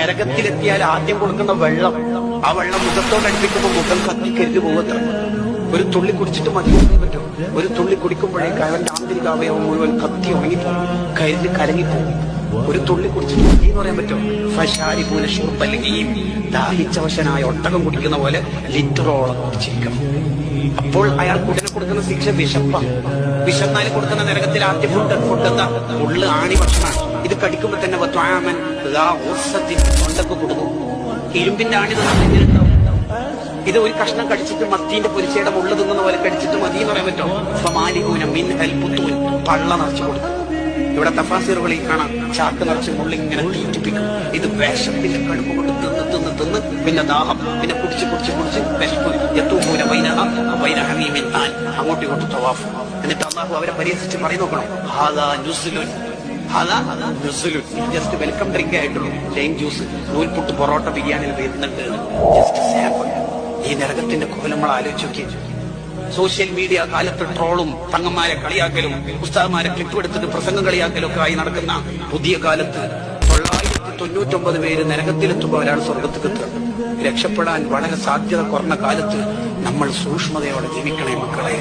നരകത്തിലെത്തിയാൽ ആദ്യം കൊടുക്കുന്ന വെള്ളം ആ വെള്ളം മുഖത്തോട് അടുപ്പിക്കുമ്പോൾ മുഖം കത്തിക്കരിഞ്ഞു പോകത്ര ഒരു തുള്ളി കുടിച്ചിട്ട് മതി പറ്റും. ഒരു തുള്ളി കുടിക്കുമ്പോഴേക്ക് അവന്റെ ആന്തരിക അവയവം മുഴുവൻ കത്തി ഉണങ്ങിപ്പോകും. കരിഞ്ഞ് കരങ്ങിപ്പോകും ഒരു തുള്ളി കുടിച്ചിട്ട് മതി എന്ന് പറയാൻ പറ്റും. ഫഷാരി പോലെ അല്ലെങ്കിൽ ദാഹിച്ചവശനായ ഒട്ടകം കുടിക്കുന്ന പോലെ ലിറ്ററോളം കുടിച്ചിരിക്കും. അപ്പോൾ അയാൾ ഉടനെ കൊടുക്കുന്ന ശിക്ഷ വിശപ്പ വിശന്നാൽ കൊടുക്കുന്ന നരകത്തിൽ ആദ്യ ഫുഡ് ഫുഡ് എന്താ? ഉള്ളു ആണി ഭക്ഷണമാണ്. ഇത് കടിക്കുമ്പോ തന്നെ തൊണ്ടൊക്കെ കൊടുക്കും. ഇരുമ്പിന്റെ ആണി തിന്നുണ്ടാവും ഇത് ഒരു കഷ്ണം കടിച്ചിട്ട് മത്തീന്റെ പൊരിച്ചയുടെ മുള്ള തിന്നുന്ന പോലെ കടിച്ചിട്ട് മതി എന്ന് പറയാൻ പറ്റുമോ മിൻ പള്ള നിറച്ചു കൊടുക്കും. ഇവിടെ തഫാസിറുകളിൽ കാണാം ചാക്ക് നിറച്ച് മുള്ളിങ്ങനെ തീറ്റിപ്പിക്കും. ഇത് വേഷത്തിന്റെ കടുപ്പ് കൊണ്ട് തിന്ന് തിന്ന് തിന്ന് പിന്നെ ദാഹം പിന്നെ കുടിച്ച് കുടിച്ച് കുടിച്ച് വിശപ്പ്. ആൻ അങ്ങോട്ടും ഇങ്ങോട്ടും തവാഫ്. എന്നിട്ട് അള്ളാഹു അവരെ പരിഹസിച്ച് പറയും നോക്കണം? ജസ്റ്റ് വെൽക്കം ഡ്രിങ്ക് ആയിട്ടുള്ളൂ. ലൈം ജ്യൂസ് നൂൽപുട്ട് പൊറോട്ട ബിരിയാണിയിൽ വരുന്നുണ്ട്. ജസ്റ്റ് സാമ്പിൾ ഈ നരകത്തിന്റെ കോലം നമ്മൾ ആലോചിച്ച് നോക്കി സോഷ്യൽ മീഡിയ കാലത്ത് ട്രോളും തങ്ങന്മാരെ കളിയാക്കലും പുസ്തകന്മാരെ ക്ലിപ്പ് എടുത്തിട്ട് പ്രസംഗം കളിയാക്കലും ഒക്കെ ആയി നടക്കുന്ന പുതിയ കാലത്ത് തൊള്ളായിരത്തി തൊണ്ണൂറ്റൊമ്പത് പേര് നരകത്തിലെത്തുമ്പോൾ ഒരാൾ സ്വർഗത്തിൽ എത്തുക. രക്ഷപ്പെടാൻ വളരെ സാധ്യത കുറഞ്ഞ കാലത്ത് നമ്മൾ സൂക്ഷ്മതയോടെ ജീവിക്കണേ മക്കളെ.